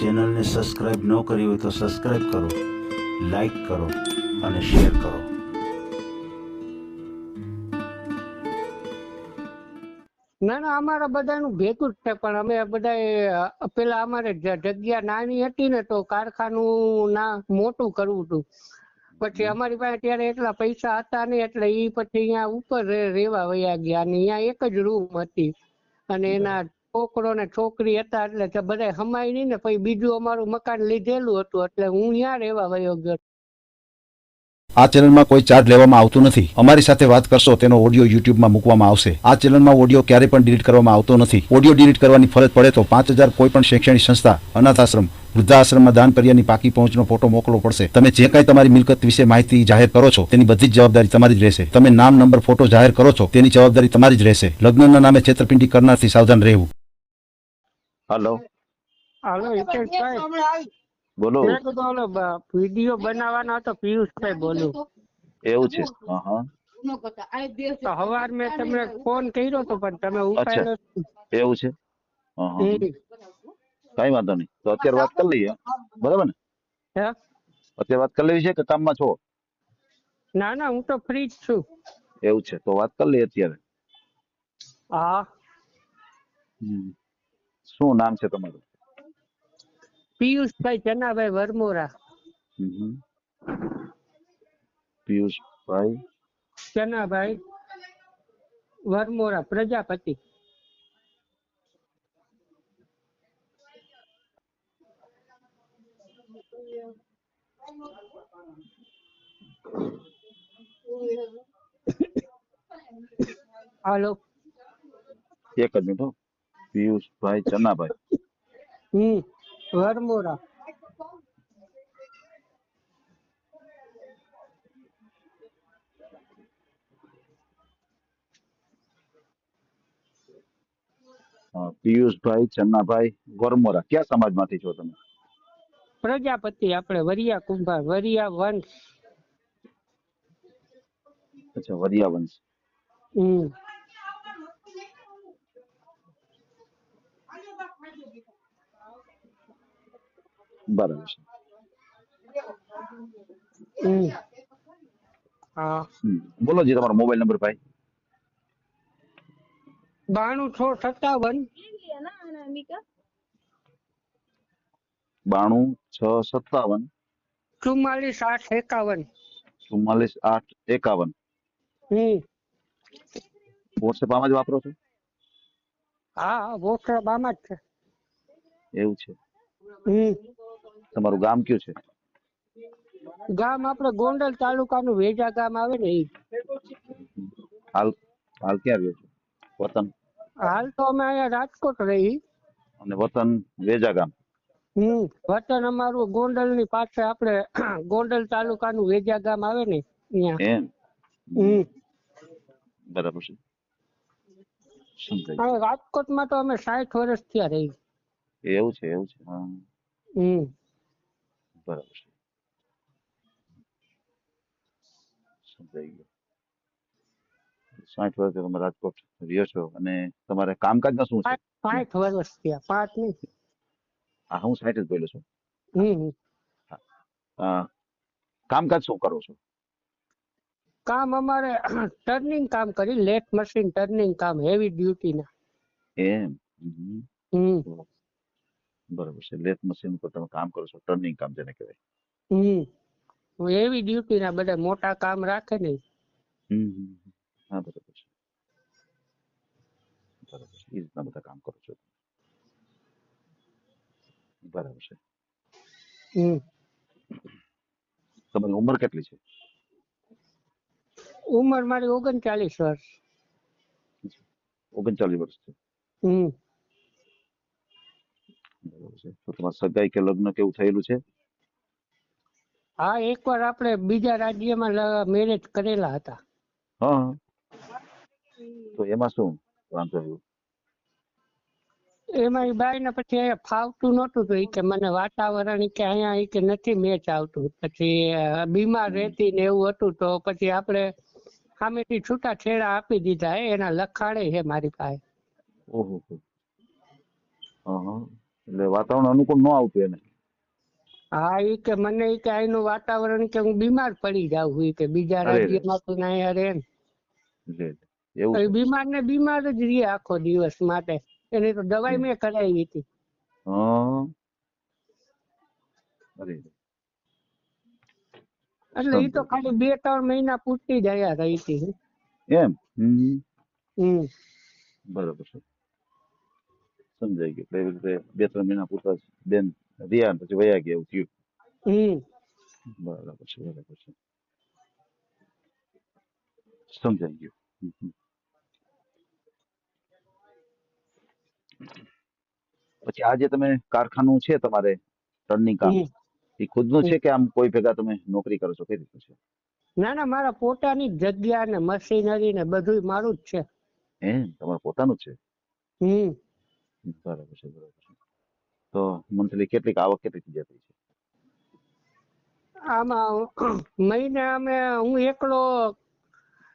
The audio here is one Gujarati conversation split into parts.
ચેનલને સબસ્ક્રાઈબ ન કરી હોય તો સબસ્ક્રાઈબ કરો લાઈક કરો અને શેર કરો. ના ના, અમારા બધાનું ભેગું જ છે, પણ અમે બધા પેલા અમારે જગ્યા નાની હતી ને તો કારખાનું ના મોટું કરવું હતું. પછી અમારી પાસે ત્યારે એટલા પૈસા હતા નહીં એટલે એ પછી અહીંયા ઉપર રેવા વયા ગયા અને અહીંયા એક જ રૂમ હતી. અને એના છોકરો ને છોકરી હતા એટલે તે બધા હમાય નહીં ને પછી બીજું અમારું મકાન લીધેલું હતું એટલે હું ત્યાં રહેવા વયો ગયો. આ ચેનલમાં કોઈ ચાર્જ લેવામાં આવતું નથી. અમારી સાથે વાત કરશો તેનો ઓડિયો યુટ્યુબમાં મૂકવામાં આવશે. આ ચેનલમાં ઓડિયો ક્યારે પણ ડિલીટ કરવામાં આવતો નથી. ઓડિયો ડિલીટ કરવાની ફરજ પડે તો પાંચ હજાર કોઈ પણ શૈક્ષણિક સંસ્થા અનાથ આશ્રમ વૃદ્ધાશ્રમમાં દાન કર્યાની પાકી પહોંચનો ફોટો મોકલવો પડશે. તમે જે કાંઈ તમારી મિલકત વિશે માહિતી જાહેર કરો છો, તેની બધી જ જવાબદારી તમારી જ રહેશે. તમે નામ, નંબર, ફોટો જાહેર કરો છો, તેની જવાબદારી તમારી જ રહેશે. લગ્નના નામે છેતરપિંડી કરનારથી સાવધાન રહેવું. હલો. હાલો હિતેશભાઈ બોલો. મેં કીધું ઓલો વીડિયો બનાવવાનો હતો પિયુષભાઈ બોલું. એવું છે. હા હા તો હવાર મેં તમને ફોન કર્યો તો પણ તમે ઉપાડ્યો એવું છે? હા હા. નહીં. કઈ વાંધો નહીં. તો અત્યારે વાત કરી લઈએ બરાબર ને? હે? અત્યારે વાત કરી લેવી છે કે કામમાં છો? ના ના હું તો ફ્રી જ છું. એવું છે. તો વાત કરી લઈએ અત્યારે. હા. હમ. શું નામ છે તમારું પિયુષભાઈ ચનાભાઈ વરમોરા હમ હમ. પિયુષભાઈ ચનાભાઈ વરમોરા પ્રજાપતિ હાલો એક જ મિનિટ હો. પિયુષભાઈ ચનાભાઈ. હમ વરમોરા પિયુષભાઈ ચન્નાભાઈ વરમોરા કયા સમાજમાંથી છો તમે? પ્રજાપતિ આપણે વરિયા કુંભાર વરિયા વંશ. અચ્છા વરિયા વંશ. હમ. બરાબર છે. બોલો જી તમારો મોબાઈલ નંબર ભાઈ. બાણું છ સત્તાવન. બાણું છ સત્તાવન. ચુમ્માલીસ આઠ એકાવન. ચુમ્માલીસ આઠ એકાવન. હમ. વોટ્સએપ આમાં જ વાપરો છો? હા વોટ્સએપ આમાં જ છે. એવું છે. હમ. તમારું ગામ કયું છે? ગામ આપણે ગોંડલ તાલુકાનું વેજા ગામ આવે ને હાલ હાલ ક્યાં રહ્યો છો? વતન? હાલ તો અમે અહીંયા રાજકોટ રહી. અને વતન વેજા ગામ? હમ વતન અમારું ગોંડલની પાસે આપણે ગોંડલ તાલુકાનું વેજા ગામ આવે ને ત્યાં. હમ. બરાબર છે. રાજકોટમાં રાજકોટમાં તો અમે સાઠ વર્ષ થયા રહી. એવું છે એવું છે. હમ હમ. બરાબર છે સમજાઈ ગયું સાઠ વર્ષથી તમે રાજકોટ રહ્યો છો અને તમારે કામકાજમાં શું છે સાઠ વર્ષ થયા પાંચ નહીં હા હું સાઠ જ બોલ્યો છું કામકાજ શું કરો છો કામ અમારે ટર્નિંગ કામ કરી લેટ મશીન ટર્નિંગ કામ હેવી ડ્યુટી ના એમ હમ. બરાબર છે. લેથ મશીન પર તમે કામ કરો છો ટર્નિંગ કામ જેને કહેવાય. હમ. એવી ડ્યુટી ના બધા મોટા કામ રાખે ને. હમ. હા બરાબર છે. બરાબર છે. એ રીતના બધા કામ કરો છો બરાબર છે. હમ. તમારી ઉંમર કેટલી છે? ઉંમર મારી ઓગણચાલીસ વર્ષ. ઓગણચાલીસ વર્ષ છે. હમ. છે. તો તમારે સગાઈ કે લગ્ન કેવું થયેલું છે? હા એકવાર આપણે બીજા રાજ્યમાં મેરેજ કરેલા હતા. હા. તો એમાં શું વાંધો આવ્યો? એમાં બાઈ ને પછી અહીંયા ફાવતું નહોતું તો કે મને વાતાવરણ કે અહીંયા કે નથી મેચ આવતું. પછી બીમાર રહેતી ને એવું હતું તો પછી આપણે સામેથી છૂટા છેડા આપી દીધા એના લખાણે છે મારી પાસે. ઓહો હો. એટલે વાતાવરણ અનુકૂળ ન આવતું એને. હા એ કે મને કે અહીંનું વાતાવરણ કે હું બીમાર પડી જાઉં ઈ કે બીજા રાજ્યમાં તો ના યાર લે. એવું બીમાર ને બીમાર જ રહે આખો દિવસ માટે. એને તો દવાઈ મેં કરાવી હતી. એટલે એ તો ખાલી બે ત્રણ મહિના પૂરતી જ અહીંયા રહી હતી. એમ? હમ. હમ. બરાબર છે. સમજાઈ ગયું. એટલે એવી રીતે બે ત્રણ મહિના પૂરતા બેન રહ્યા ને પછી વયા ગયા એવું થયું. બરાબર છે બરાબર છે. સમજાઈ ગયું. પછી આ જે તમે કારખાનું છે તમારે ટર્નિંગ કામ. એ ખુદનું છે કે આમ કોઈ ભેગા તમે નોકરી કરો છો? કઈ રીતનું છે? ના ના મારા પોતાની જગ્યા ને મશીનરી ને બધું મારું જ છે. એમ? તમારું પોતાનું છે? હમ. બરાબર છે બરાબર છે. તો મંથલી કેટલીક આવક કેટલી થઈ જતી છે? આમાં મહિને અમે હું એકલો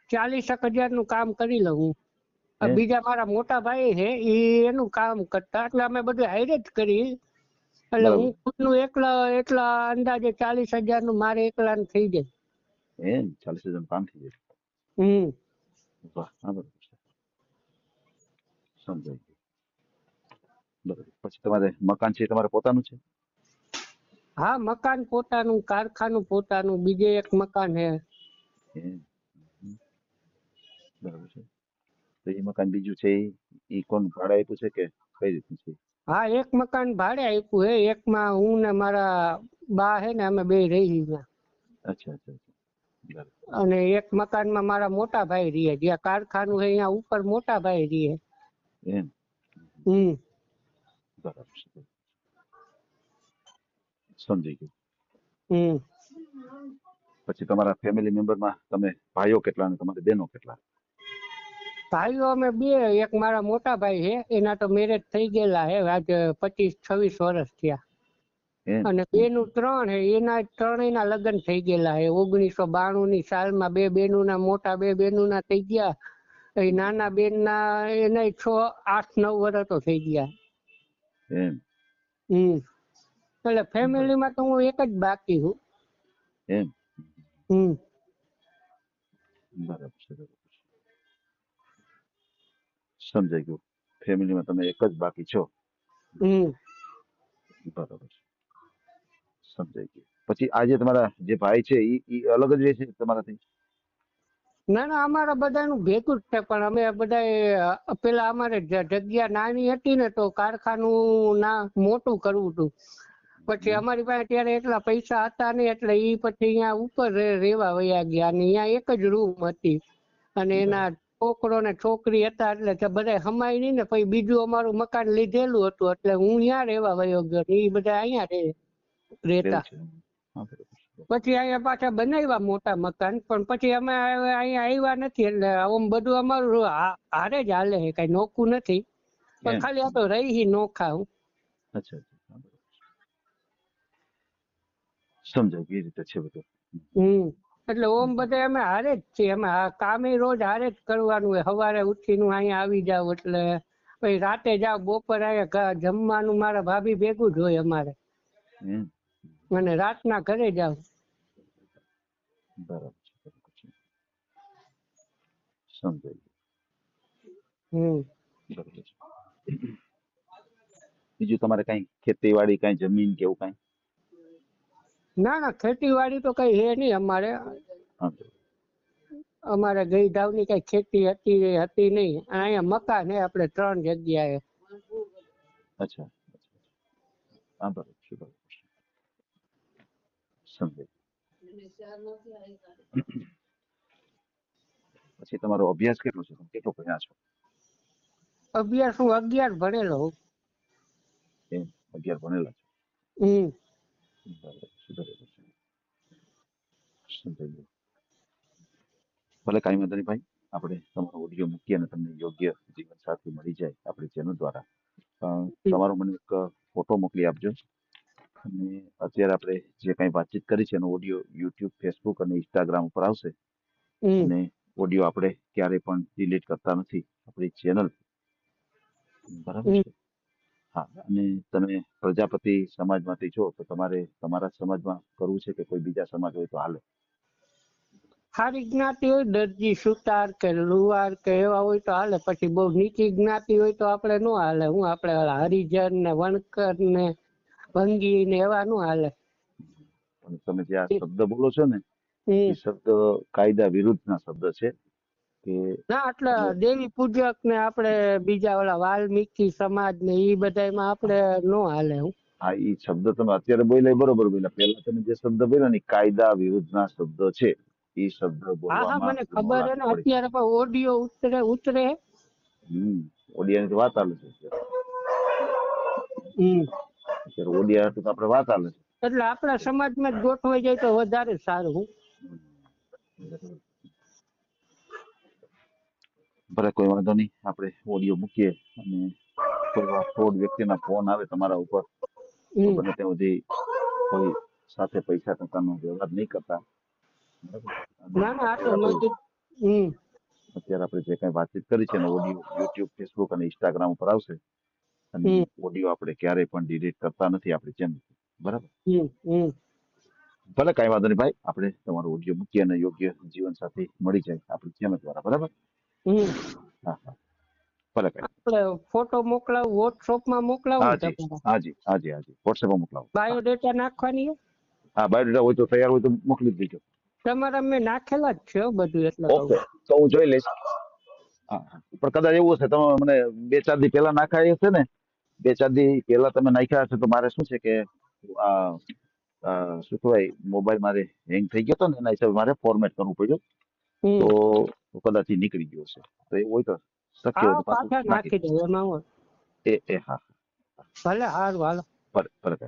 ચાલીસ એક હજારનું કામ કરી લઉં. બીજા મારા મોટા ભાઈ છે એ એનું કામ કરતા એટલે અમે બધું હાઈરે જ કરી. એટલે હું હું ખુદનું એકલા એટલા અંદાજે ચાલીસ હજારનું મારે એકલા થઈ જાય. એમ? ચાલીસ હજાર કામ થઈ જાય? હમ. વાહ બરાબર છે. સમજાઈ ગયું. બરાબર. પછી તમારે મકાન છે તમારે પોતાનું છે? હા મકાન પોતાનું કારખાનું પોતાનું બીજે એક મકાન હે. બરાબર છે. તો એ મકાન બીજું છે એ? કોણ ભાડે આપ્યું છે કે કઈ રીતનું છે? હા એક મકાન ભાડે આપ્યું હે. એકમાં હું ને મારા બા હે ને અમે બે રહી ત્યાં. અચ્છા અચ્છા અને એક મકાનમાં મારા મોટા ભાઈ રહે જ્યાં કારખાનું હે અહીંયા ઉપર મોટા ભાઈ રહે એમ. હમ. બરાબર છે સમજી ગયું પછી તમારા ફેમિલી મેમ્બરમાં તમે ભાઈઓ કેટલા અને તમારી બહેનો કેટલા ભાઈઓ અમે બે એક મારા મોટા ભાઈ છે એના તો મેરેજ થઈ ગયેલા છે આજે પચીસ છવ્વીસ વર્ષ થયા. અને અને બેનું ત્રણ છે એના ત્રણેયના લગ્ન થઈ ગયેલા છે ઓગણીસો બાણું ની સાલમાં બે બેનુંના મોટા બે બેનુંના થઈ ગયા. એ નાના બેનના એના છ આઠ નવ વર્ષ તો થઈ ગયા. એમ. હમ એટલે ફેમિલીમાં તો હું એક જ બાકી છું. એમ. હમ. બરાબર છે બરાબર સમજાઈ ગયું. ફેમિલીમાં તમે એક જ બાકી છો? હમ. બરાબર છે. સમજાઈ ગયું. પછી આજે તમારા જે ભાઈ છે એ ઈ અલગ જ રહે છે તમારાથી? ના ના અમારા બધાનું ભેગું જ છે પણ અમે બધા પેલા અમારે જગ્યા નાની હતી ને તો કારખાનું ના મોટું કરવું હતું. પછી અમારી પાસે ત્યારે એટલા પૈસા હતા નહીં એટલે એ પછી અહીંયા ઉપર રેવા વયા ગયા અને અહીંયા એક જ રૂમ હતી. અને એના છોકરો ને છોકરી હતા એટલે બધા હમાય નહીં ને પછી બીજું અમારું મકાન લીધેલું હતું એટલે હું ત્યાં રેવા વયો ગયો ને એ બધા અહીંયા રહે રહેતા પછી અહીંયા પાછા બનાવ્યા મોટા મકાન પણ પછી અમે અહીંયા આવ્યા નથી એટલે આમ બધું અમારું હારે જ હાલે છે કઈ નોખું નથી. પણ ખાલી આ તો રહી હી નોખા હું. અચ્છા. સમજાય એ રીતે છે બધું. હમ એટલે ઓમ બધા અમે હારે જ છીએ અમે કામે રોજ હારે જ કરવાનું હોય. સવારે ઉઠીને અહીંયા આવી જાવ એટલે પછી રાતે જાવ બપોર અહીંયા જમવાનું મારા ભાભી ભેગું જ હોય અમારે. એમ અને રાતના ઘરે જાવ. બરાબર સમજાય હમ. બરાબર બીજું તમારે કઈ ખેતીવાડી કઈ જમીન કે એવું કઈ? ના ના ખેતીવાડી તો કઈ હે નહીં અમારે. અમારે ગઈ ધાવની કઈ ખેતી હતી હતી નહીં. અહીંયા મકાન હે આપણે ત્રણ જગ્યાએ. અચ્છા. હા બરાબર છે બરાબર. છે સમજાય પછી તમારો અભ્યાસ કેટલો છે? કેટલો ભણ્યા છો? અભ્યાસ હું અગિયાર ભણેલો હું. એમ? અગિયાર ભણેલા છો? ભલે કાંઈ વાંધો નહીં ભાઈ આપણે તમારો ઓડિયો મૂકીએ અને તમને યોગ્ય જીવન સાથી મળી જાય આપણી ચેનલ દ્વારા. તમારો મને એક ફોટો મોકલી આપજો. અને અત્યારે આપણે જે કઈ વાતચીત કરી છે એનો ઓડિયો યુટ્યુબ ફેસબુક અને ઇન્સ્ટાગ્રામ ઉપર આવશે. અને ઓડિયો આપણે ક્યારેય પણ ડિલીટ કરતા નથી. આપણી ચેનલ બરાબર છે? હા અને તમે પ્રજાપતિ સમાજમાંથી છો તો તમારે તમારા સમાજમાં કરવું છે કે કોઈ બીજા સમાજ હોય તો હાલે? સારી જ્ઞાતિ હોય દરજી સુતાર કે લુવાર કે એવા હોય તો હાલે. પછી બહુ નીચી જ્ઞાતિ હોય તો આપણે નો હાલે. હું આપણે હરિજન ને વણકર ને ભંગી ને એવા નો હાલે. તમે જે આ શબ્દ બોલો છો ને એ શબ્દ કાયદા વિરુદ્ધના શબ્દ છે કે ના એટલે દેવી પૂજક ને આપણે બીજા ઓલા વાલ્મીકી સમાજ ને એ બધામાં આપણે નો હાલે હું. હા એ શબ્દ તમે અત્યારે બોલ્યા બરોબર બોલ્યા. પહેલા તમે જે શબ્દ બોલ્યા ને કાયદા વિરુદ્ધ ના શબ્દ છે. એ શબ્દ હા હા મને ખબર છે ને અત્યારે પણ ઓડિયો ઉતરે ઉતરે. હમ ઓડિયાની તો વાત ચાલે છે હમ. અત્યારે ઓડિયા તો આપણે વાત ચાલે એટલે આપણા સમાજમાં જ ગોઠવાઈ જાય તો વધારે સારું ભલે કોઈ વાંધો નહીં આપણે ઓડિયો મૂકીએ અને કોઈ ફ્રોડ વ્યક્તિના ફોન આવે તમારા ઉપર બને ત્યાં સુધી કોઈ સાથે પૈસા ટકાનો વ્યવહાર નહીં કરતા. અત્યારે આપણે જે કઈ વાતચીત કરી છે ઓડિયો યુટ્યુબ ફેસબુક અને ઇન્સ્ટાગ્રામ ઉપર આવશે અને હમ. ઓડિયો આપણે ક્યારેય પણ ડિલીટ કરતા નથી આપણી ચેનલ બરાબર? હમ હમ. ભલે કાંઈ વાંધો નહીં ભાઈ આપણે તમારો ઓડિયો મૂકીએ અને યોગ્ય જીવન સાથે મળી જાય આપણી ચેનલ દ્વારા. બરાબર? હમ. હા હા. ભલે કાંઈ આપણે ફોટો મોકલાવું વોટ્સઅપમાં મોકલાવું હાજી હાજી હાજી હાજી. વોટ્સએપમાં મોકલાવો. બાયોડેટા નાખવાની હે? હા બાયોડેટા હોય તો તૈયાર હોય તો મોકલી જ દેજો. તમારા મેં નાખેલા જ છે હો બધું એટલે કહું. ઓકે તો હું જોઈ લઈશ. હા હા. પણ કદાચ એવું હશે તમે મને બે ચાર દી પહેલા નાખાય હશે ને બે ચાર દી પહેલા તમે નાખ્યા હશે તો મારે શું છે કે શું કહેવાય મોબાઈલ મારે હેંગ થઈ ગયો હતો ને એના હિસાબે મારે ફોર્મેટ કરવું પડ્યું. તો કદાચ નીકળી ગયો છે તો એ હોય તો શક્ય હોય તો પાછું નાખી દઉં. એમાં એ એ હા. ભલે હારું હાલો. ભલે ભલે.